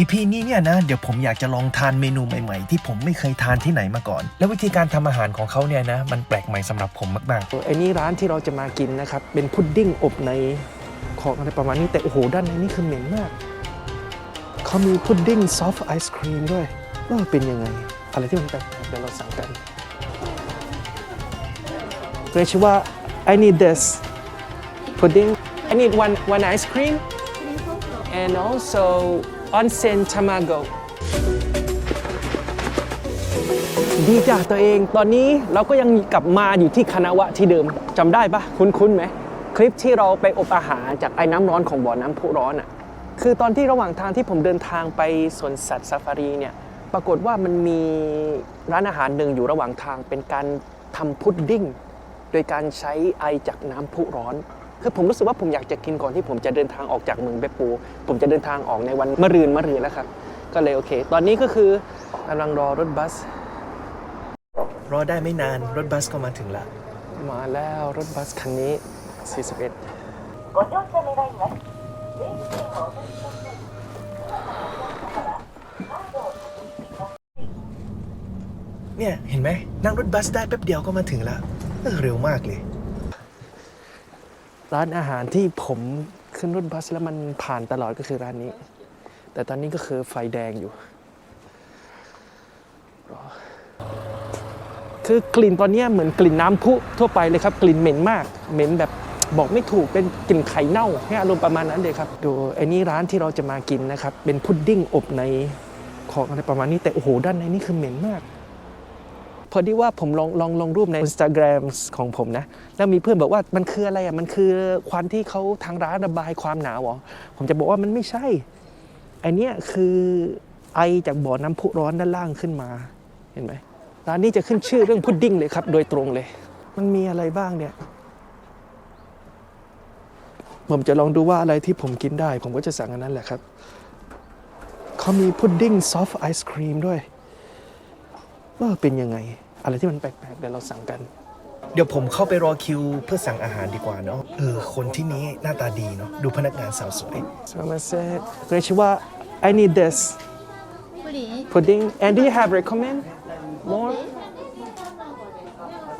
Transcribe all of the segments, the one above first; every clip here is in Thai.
อีพีนี้เนี่ยนะเดี๋ยวผมอยากจะลองทานเมนูใหม่ๆ ที่ผมไม่เคยทานที่ไหนมาก่อน แล้ววิธีการทำอาหารของเขาเนี่ยนะมันแปลกใหม่สำหรับผมมากไอ้นี่ร้านที่เราจะมากินนะครับเป็นพุดดิ้งอบในของอะไรประมาณนี้แต่โอ้โหด้านในนี่คือเหม็นมากเขามีพุดดิ้งซอฟต์ไอศครีมด้วยว่าเป็นยังไง อะไรที่มันแปลกๆเดี๋ยวเราสั่งกันเรียกชื่อว่า I need this pudding I need one one ice cream and also onsen tamago ดีจ้ะตัวเองตอนนี้เราก็ยังกลับมาอยู่ที่คณะวะที่เดิมจำได้ปะคุ้นๆไหม คลิปที่เราไปอบอาหารจากไอ้น้ำร้อนของบ่อน้ำพุร้อนอะคือตอนที่ระหว่างทางที่ผมเดินทางไปสวนสัตว์ซาฟารีเนี่ยปรากฏว่ามันมีร้านอาหารหนึ่งอยู่ระหว่างทางเป็นการทำพุดดิ้ง โดยการใช้ไอจากน้ำพุร้อน คือผมรู้สึกว่าผมอยากจะกินก่อนที่ผมจะเดินทางออกจากเมืองเบปปู ผมจะเดินทางออกในวันมะรืนมะรืนแล้วครับ ก็เลยโอเค ตอนนี้ก็คือกำลังรอรถบัส ๆ รอได้ไม่นานรถบัสก็มาถึงละ มาแล้วรถบัสคันนี้ 41 ご乗車願います。電子券をお取りください。 เนี่ยเห็นไหมนั่งรถบัสได้แป๊บเดียวก็มาถึงละเออเร็วมากเลย ร้านอาหารที่ผมขึ้นรถบัสแล้วมันผ่านตลอดก็คือร้านนี้ แต่ตอนนี้ก็คือไฟแดงอยู่ คือกลิ่นตอนนี้เหมือนกลิ่นน้ำพุทั่วไปเลยครับ กลิ่นเหม็นมาก เหม็นแบบบอกไม่ถูกเป็นกลิ่นไข่เน่าให้อารมณ์ประมาณนั้นเลยครับ ดูไอ้นี่ร้านที่เราจะมากินนะครับ เป็นพุดดิ้งอบในของอะไรประมาณนี้แต่โอ้โหด้านในนี่คือเหม็นมาก พอดีว่าผมลองลองลงรูปใน Instagram ของผมนะ แล้วมีเพื่อนบอกว่ามันคืออะไรอะมันคือควันที่เขาทางร้านระบายความหนาวหรอ ผมจะบอกว่ามันไม่ใช่ไอเนี้ยคือไอจากบ่อน้ำพุร้อนด้านล่างขึ้นมาเห็นไหมร้านนี้จะขึ้นชื่อเรื่องพุดดิ้งเลยครับ โดยตรงเลย มันมีอะไรบ้างเนี่ย ผมจะลองดูว่าอะไรที่ผมกินได้ ผมก็จะสั่งอันนั้นแหละครับเขามีพุดดิ้งซอฟต์ไอศครีมด้วย ว่าเป็นยังไง อะไรที่มันแปลกๆเดี๋ยวเราสั่งกัน เดี๋ยวผมเข้าไปรอคิวเพื่อสั่งอาหารดีกว่าเนาะเออคนที่นี้หน้าตาดีเนาะดูพนักงานสาวสวยสวัสดีครับเรียกชื่อว่า I need this pudding and do you have recommend more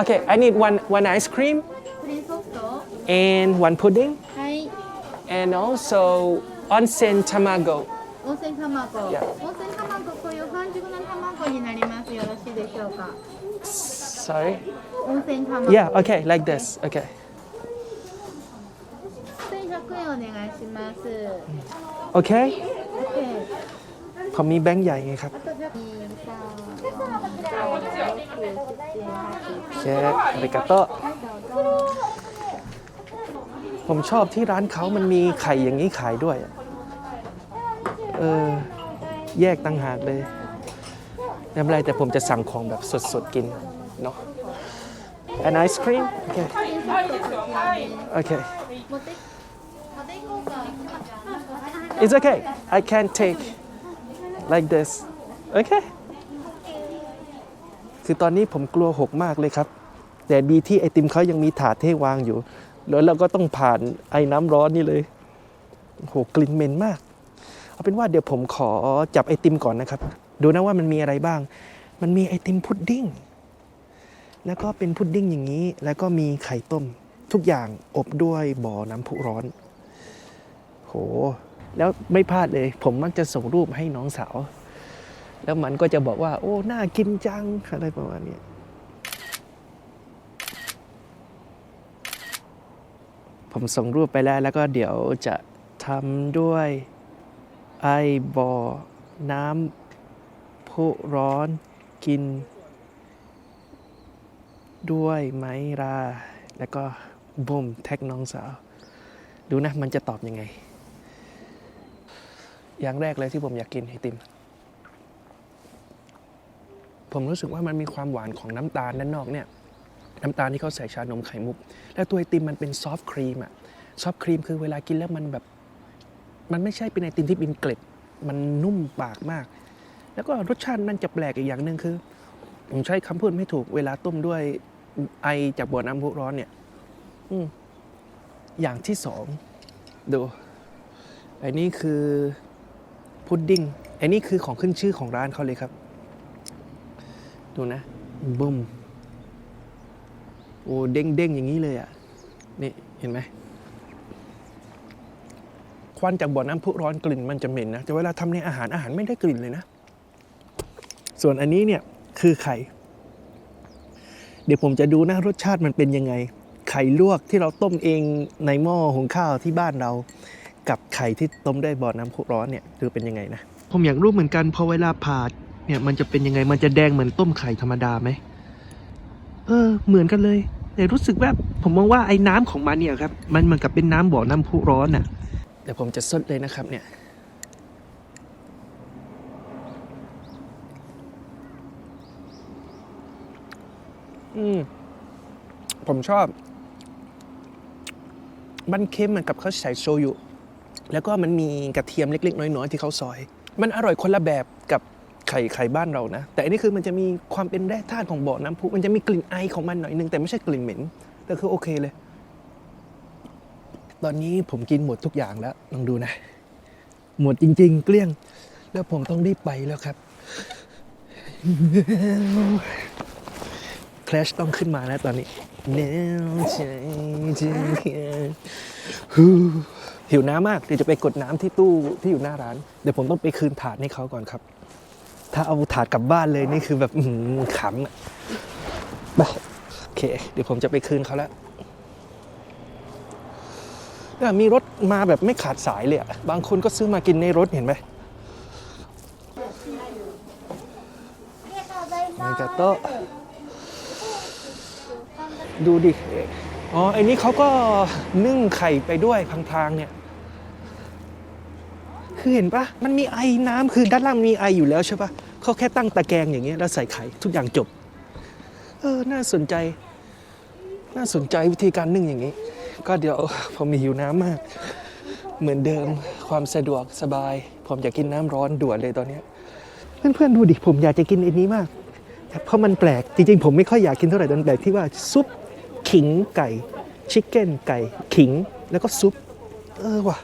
okay I need one one ice cream and one pudding and also onsen tamago onsen tamago yeah onsen tamago の卵になりますよろしいでしょうか sorry 温泉卵 yeah okay like this okay 1100円お願いします okay OK ผมมีแบงค์ใหญ่ไงครับ あとじゃあ2 3 4 5 6 7 8 โอเคอาริกาโต はいどうぞ ผมชอบที่ร้านเขามันมีไข่อย่างนี้ขายด้วยอะเออ แยกตั้งหากเลย ไม่เป็นไรแต่ผมจะสั่งของแบบสดๆกินเนาะ an ice cream okay okay it's okay I can take like this okay คือตอนนี้ผมกลัวหกมากเลยครับ แต่ดีที่ไอติมเขายังมีถาดเทวางอยู่ แล้วเราก็ต้องผ่านไอ้น้ำร้อนนี่เลยโหกลิ่นเหม็นมาก เอาเป็นว่าเดี๋ยวผมขอจับไอติมก่อนนะครับ ดูนะว่ามันมีอะไรบ้าง มันมีไอติมพุดดิ้ง แล้วก็เป็นพุดดิ้งอย่างนี้ แล้วก็มีไข่ต้ม ทุกอย่างอบด้วยบ่อน้ำพุร้อน โห แล้วไม่พลาดเลย ผมมักจะส่งรูปให้น้องสาว แล้วมันก็จะบอกว่า โอ้ น่ากินจัง อะไรประมาณนี้ผมส่งรูปไปแล้วแล้วก็เดี๋ยวจะทำด้วยไอบอน้ำ พุร้อนกิน ด้วยไหมรา แล้วก็บุมแท็กน้องสาว ดูนะมันจะตอบยังไง อย่างแรกเลยที่ผมอยากกินไอติม ผมรู้สึกว่ามันมีความหวานของน้ำตาลด้านนอกเนี่ยน้ำตาลที่เขาใส่ชานมไข่มุก แล้วตัวไอติมมันเป็นซอฟต์ครีมอะซอฟต์ครีมคือเวลากินแล้วมันแบบ มันไม่ใช่เป็นไอติมที่เป็นเกล็ด มันนุ่มปากมาก แล้วก็รสชาติมันจะแปลกอีกอย่างหนึ่งคือ ผมใช้คำพูดไม่ถูกเวลาต้มด้วยไอจากบ่อน้ำพุร้อนเนี่ย อือย่างที่สองดูอันนี้คือพุดดิ้งอันนี้คือของขึ้นชื่อของร้านเขาเลยครับ ดูนะบึ้มโอ้เด้งเด้งๆอย่างนี้เลยอะนี่เห็นไหมควันจากบ่อน้ำพุร้อนกลิ่นมันจะเหม็นนะแต่เวลาทำในอาหารอาหารไม่ได้กลิ่นเลยนะ ส่วนอันนี้เนี่ยคือไข่ เดี๋ยวผมจะดูนะรสชาติมันเป็นยังไง ไข่ลวกที่เราต้มเองในหม้อหุงข้าวที่บ้านเรา กับไข่ที่ต้มด้วยบ่อน้ำพุร้อนเนี่ยดูเป็นยังไงนะ ผมอยากรู้เหมือนกันพอเวลาผ่าเนี่ยมันจะเป็นยังไงมันจะแดงเหมือนต้มไข่ธรรมดาไหมเออ เหมือนกันเลย แต่รู้สึกว่าผมมองว่าไอ้น้ำของมันเนี่ยครับ มันเหมือนกับเป็นน้ำบ่อน้ำพุร้อนน่ะเดี๋ยวผมจะซดเลยนะครับเนี่ย อืมผมชอบ มันเค็มเหมือนกับเขาใส่โชยุ แล้วก็มันมีกระเทียมเล็ก ๆ น้อย ๆ ที่เขาซอย มันอร่อยคนละแบบกับไข่ไข่บ้านเรานะ แต่อันนี้คือมันจะมีความเป็นแร่ธาตุของบ่อน้ำพุ มันจะมีกลิ่นไอของมันหน่อยนึง แต่ไม่ใช่กลิ่นเหม็น แต่คือโอเคเลย ตอนนี้ผมกินหมดทุกอย่างแล้วลองดูนะ หมดจริง ๆ เกลี้ยง แล้วผมต้องรีบไปแล้วครับ คลชต้องขึ้นมาแล้วตอนนี้แนวใจจะแค่ฮู้หิวน้ำมากเดี๋ยวจะไปกดน้ำที่ตู้ที่อยู่หน้าร้าน เดี๋ยวผมต้องไปคืนถาดให้เขาก่อนครับ ถ้าเอาถาดกลับบ้านเลยนี่คือแบบอื้อหือขำอะไปโอเค เดี๋ยวผมจะไปคืนเขาแล้วเนี่ยมีรถมาแบบไม่ขาดสายเลยอะบางคนก็ซื้อมากินในรถเห็นไหมนี่กาโตะ ดูดิ อ๋อไอ้นี่เขาก็นึ่งไข่ไปด้วยพลางๆเนี่ย คือเห็นปะมันมีไอ้น้ำคือด้านล่างมีไออยู่แล้วใช่ปะเขาแค่ตั้งตะแกรงอย่างเงี้ยแล้วใส่ไข่ทุกอย่างจบ เออ น่าสนใจ น่าสนใจวิธีการนึ่งอย่างนี้ ก็เดี๋ยวผมมีหิวน้ำมาก เหมือนเดิมความสะดวกสบาย ผมอยากกินน้ำร้อนด่วนเลยตอนเนี้ยเพื่อนๆดูดิผมอยากจะกินอันนี้มากแต่เพราะมันแปลกจริงๆ ผมไม่ค่อยอยากกินเท่าไหร่ต่มันแปลกที่ว่าซุป ขิงไก่ชิคเก้นไก่ขิงแล้วก็ซุป เออว่ะ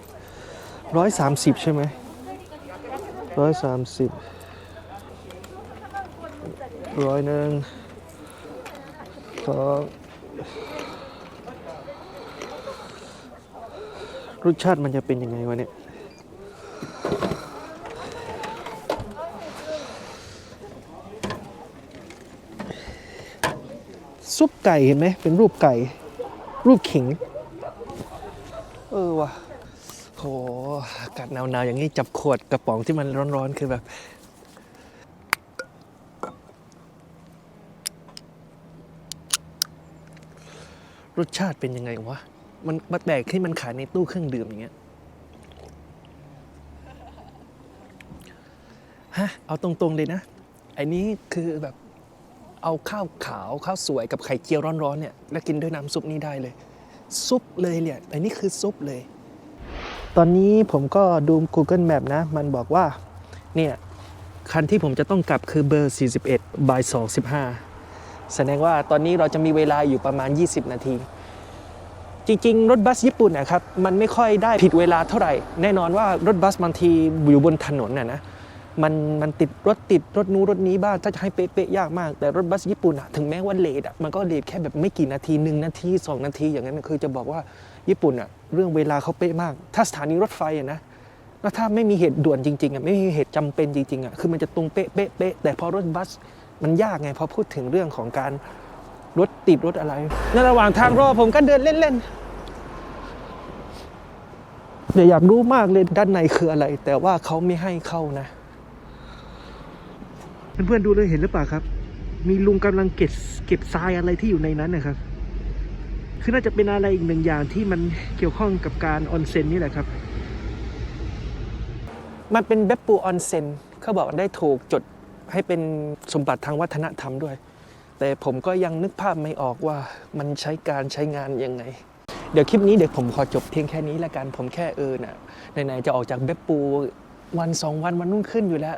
ร้อยสามสิบใช่ไหมร้อยสามสิบร้อยหนึ่งสองรสชาติมันจะเป็นยังไงวะเนี่ย ซุปไก่เห็นไหมเป็นรูปไก่ รูปขิง เออว่ะโหอากาศหนาวๆอย่างนี้จับขวดกระป๋องที่มันร้อนๆ คือแบบ รสชาติเป็นยังไงวะ มันมันแปลกที่มันขายในตู้เครื่องดื่มอย่างเงี้ยฮะ เอาตรงๆเลยนะ ไอ้นี้คือแบบ เอาข้าวขาวข้าวสวยกับไข่เจียวร้อนๆเนี่ยแล้วกินด้วยน้ำซุปนี้ได้เลย ซุปเลยเนี่ยไอ้นี่คือซุปเลย ตอนนี้ผมก็ดู Google Map นะ มันบอกว่าเนี่ยคันที่ผมจะต้องกลับคือเบอร์ 41บ่าย2.15 แสดงว่าตอนนี้เราจะมีเวลาอยู่ประมาณ 20 นาที จริงๆ รถบัสญี่ปุ่นนะครับ มันไม่ค่อยได้ผิดเวลาเท่าไหร่ แน่นอนว่ารถบัสบางทีอยู่บนถนนน่ะนะ มันมันติดรถติดรถนู้รถนี้บ้างถ้าจะให้เป๊ะๆยากมาก แต่รถบัสญี่ปุ่นอะถึงแม้ว่าเลทอะมันก็เลทแค่แบบไม่กี่นาทีหนึ่งนาทีสองนาทีอย่างนั้นคือจะบอกว่าญี่ปุ่นอะเรื่องเวลาเขาเป๊ะมาก ถ้าสถานีรถไฟอะนะแล้วถ้าไม่มีเหตุด่วนจริงๆอะไม่มีเหตุจำเป็นจริงๆอะคือมันจะตรงเป๊ะเป๊ะเป๊ะแต่พอรถบัสมันยากไงพอพูดถึงเรื่องของการรถติดรถอะไรในระหว่างทางรอผมก็เดินเล่นๆเดี๋ยวอยากรู้มากเลยด้านในคืออะไร แต่ว่าเขาไม่ให้เข้านะ เพื่อนๆดูเลยเห็นหรือเปล่าครับ มีลุงกำลังเก็บเก็บทรายอะไรที่อยู่ในนั้นนะครับ คือน่าจะเป็นอะไรอีกหนึ่งอย่างที่มันเกี่ยวข้องกับการออนเซ็นนี่แหละครับ มันเป็นเบปปูออนเซ็นเขาบอกได้ถูกจดให้เป็นสมบัติทางวัฒนธรรมด้วย แต่ผมก็ยังนึกภาพไม่ออกว่ามันใช้การใช้งานยังไงเดี๋ยวคลิปนี้เดี๋ยวผมขอจบเพียงแค่นี้ละกันผมแค่เออน่ะไหนๆจะออกจากเบปปูวันสองวันวันรุ่งขึ้นอยู่แล้ว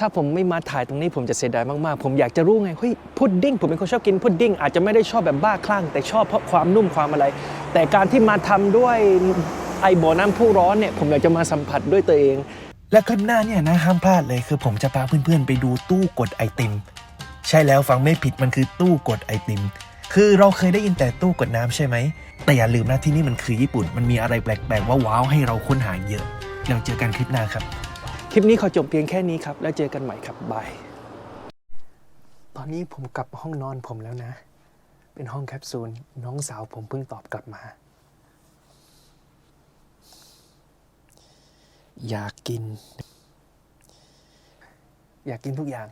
ถ้าผมไม่มาถ่ายตรงนี้ผมจะเสียดายมากๆ ผมอยากจะรู้ไงเฮ้ยพุดดิ้งผมเป็นคนชอบกินพุดดิ้งอาจจะไม่ได้ชอบแบบบ้าคลั่ง แต่ชอบเพราะความนุ่มความอะไร แต่การที่มาทำด้วยไอบ่อน้ำพุร้อนเนี่ยผมอยากจะมาสัมผัสด้วยตัวเอง และคลิปหน้าเนี่ยนะห้ามพลาดเลยคือผมจะพาเพื่อนๆ ไปดูตู้กดไอติม ใช่แล้วฟังไม่ผิดมันคือตู้กดไอติม คือเราเคยได้ยินแต่ตู้กดน้ำใช่ไหมแต่อย่าลืมนะที่นี่มันคือญี่ปุ่น มันมีอะไรแปลกๆว่าว้าวให้เราค้นหาเยอะแล้วเจอกันคลิปหน้าครับ ลิปนี้ขอจบเพียงแค่นี้ครับ แล้วเจอกันใหม่ครับบายตอนนี้ผมกลับห้องนอนผมแล้วนะ เป็นห้องแคปซูลน้องสาวผมเพิ่งตอบกลับมา อยากกิน อยากกินทุกอย่าง